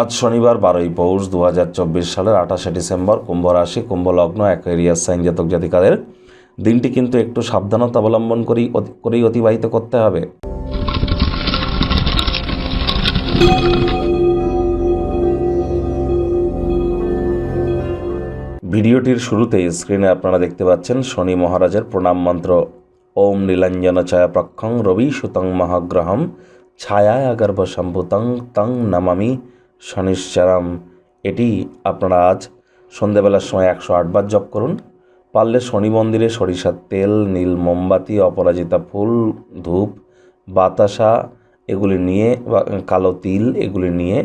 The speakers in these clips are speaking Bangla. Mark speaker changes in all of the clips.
Speaker 1: আজ শনিবার বারোই পৌষ দু হাজার চব্বিশ সালের আঠাশে ডিসেম্বর কুম্ভ রাশি কুম্ভ লগ্ন অ্যাকোয়ারিয়াস সাইন জাতক জাতিকাদের দিনটি কিন্তু একটু সাবধানতা অবলম্বন করেই করেই অতিবাহিত করতে হবে। ভিডিওটির শুরুতেই স্ক্রিনে আপনারা দেখতে পাচ্ছেন শনি মহারাজের প্রণাম মন্ত্র। ওম নীলাঞ্জন ছায়া প্রক্ষং রবি সুতং মহাগ্রহম, ছায়ায় আগর্ভ সম্ভুতং তং নামামি। শনিশ্চরম এটি আপনারা আজ সন্ধেবেলার সময় একশো আটবার জপ করুন। পারলে শনি মন্দিরে সরিষার তেল, নীল মোমবাতি, অপরাজিতা ফুল, ধূপ, বাতাসা, এগুলি নিয়ে বা কালো তিল, এগুলি নিয়ে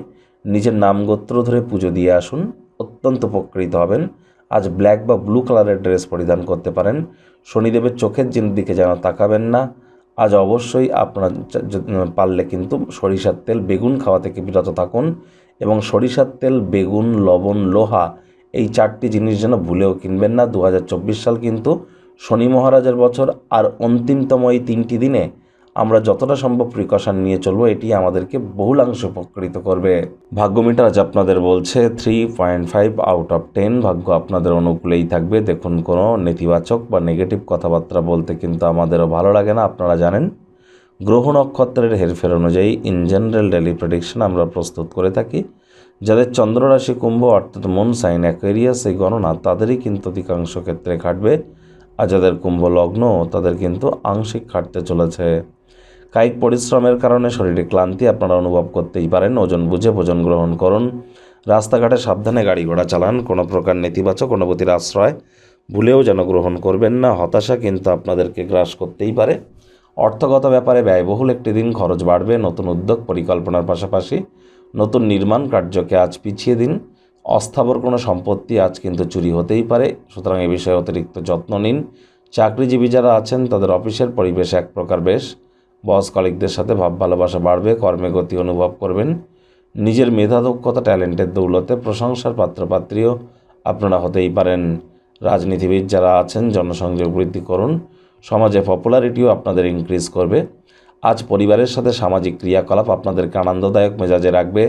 Speaker 1: নিজের নাম গোত্র ধরে পুজো দিয়ে আসুন। অত্যন্ত উপকৃত হবেন। আজ ব্ল্যাক বা ব্লু কালারের ড্রেস পরিধান করতে পারেন। শনিদেবের চোখের জিন দিকে যেন তাকাবেন না। আজ অবশ্যই আপনার পারলে কিন্তু সরিষার তেল, বেগুন খাওয়া থেকে বিরত থাকুন। এবং সরিষার তেল, বেগুন, লবণ, লোহা এই চারটি জিনিস যেন ভুলেও কিনবেন না। দু হাজার চব্বিশ সাল কিন্তু শনি মহারাজের বছর আর অন্তিমতম এই তিনটি দিনে আমরা যতটা সম্ভব প্রিকশন নিয়ে চলবো, এটি আমাদেরকে বহুলাংশ উপকৃত করবে। ভাগ্য মিটার আজ আপনাদের বলছে three point five out of ten ভাগ্য আপনাদের অনুকূলেই থাকবে। দেখুন কোনো নেতিবাচক বা নেগেটিভ কথাবার্তা বলতে কিন্তু আমাদেরও ভালো লাগে না, আপনারা জানেন। গ্রহ নক্ষত্রের হেরফের অনুযায়ী ইন জেনারেল ডেলি প্রেডিকশন আমরা প্রস্তুত করে থাকি, যাদের চন্দ্ররাশি কুম্ভ অর্থাৎ মন সাইন অ্যাকোয়ারিয়াস এই গণনা তাদেরই কিন্তু অধিকাংশ ক্ষেত্রে খাটবে আর যাদের কুম্ভ লগ্ন, তাদের কিন্তু আংশিক খাটতে চলেছে। কায়িক পরিশ্রমের কারণে শরীরে ক্লান্তি আপনারা অনুভব করতেই পারেন, ওজন বুঝে ভোজন গ্রহণ করুন, রাস্তাঘাটে সাবধানে গাড়ি ঘোড়া চালান, কোনো প্রকার নেতিবাচক অনুভূতির আশ্রয়, ভুলেও যেন গ্রহণ করবেন না, হতাশা কিন্তু আপনাদেরকে গ্রাস করতেই পারে। অর্থগত ব্যাপারে ব্যয়বহুল একটি দিন খরচ বাড়বে, নতুন উদ্যোগ পরিকল্পনার পাশাপাশি নতুন নির্মাণ কার্যকে আজ পিছিয়ে দিন। অস্থাবর কোনো সম্পত্তি আজ কিন্তু চুরি হতেই পারে। সুতরাং এ বিষয়ে অতিরিক্ত যত্ন নিন। চাকরিজীবী যারা আছেন, তাদের অফিসের পরিবেশ এক প্রকার বেশ। বস কলিকদের সাথে ভাব ভালোবাসা বাড়বে, কর্মে গতি অনুভব করবেন। নিজের মেধা, দক্ষতা, ট্যালেন্টের দৌলতে প্রশংসার পাত্রপাত্রীও আপনারা হতেই পারেন। রাজনীতিবিদ যারা আছেন, জনসংযোগ বৃদ্ধি করুন। সমাজে পপুলারিটিও আপনাদের ইনক্রিজ করবে। আজ পরিবারের সাথে সামাজিক ক্রিয়াকলাপ আপনাদেরকে আনন্দদায়ক মেজাজে রাখবে।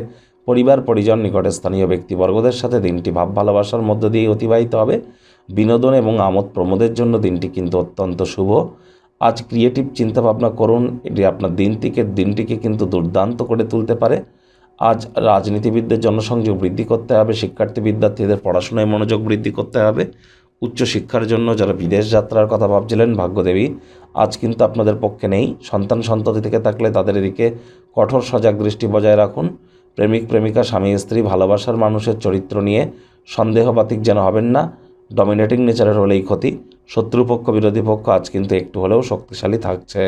Speaker 1: পরিবার, পরিজন, নিকটে স্থানীয় ব্যক্তিবর্গদের সাথে দিনটি ভাব ভালোবাসার মধ্য দিয়ে অতিবাহিত হবে। বিনোদন এবং আমোদ প্রমোদের জন্য দিনটি কিন্তু অত্যন্ত শুভ। আজ ক্রিয়েটিভ চিন্তাভাবনা করুন, এটি আপনার দিনটিকে দিনটিকে কিন্তু দুর্দান্ত করে তুলতে পারে। আজ রাজনীতিবিদদের জনসংযোগ বৃদ্ধি করতে হবে শিক্ষার্থী বিদ্যার্থীদের পড়াশোনায় মনোযোগ বৃদ্ধি করতে হবে। উচ্চশিক্ষার জন্য যারা বিদেশ যাত্রার কথা ভাবছিলেন, ভাগ্যদেবী, আজ কিন্তু আপনাদের পক্ষে নেই। সন্তান সন্ততি থেকে থাকলে তাদের এদিকে কঠোর সজাগ দৃষ্টি বজায় রাখুন। প্রেমিক, প্রেমিকা, স্বামী, স্ত্রী, ভালোবাসার মানুষের চরিত্র নিয়ে সন্দেহবাতিক যেন হবেন না। ডমিনেটিং নেচারের হলেই ক্ষতি। শত্রুপক্ষ, বিরোধী পক্ষ আজ কিন্তু একটু হলেও শক্তিশালী থাকছে।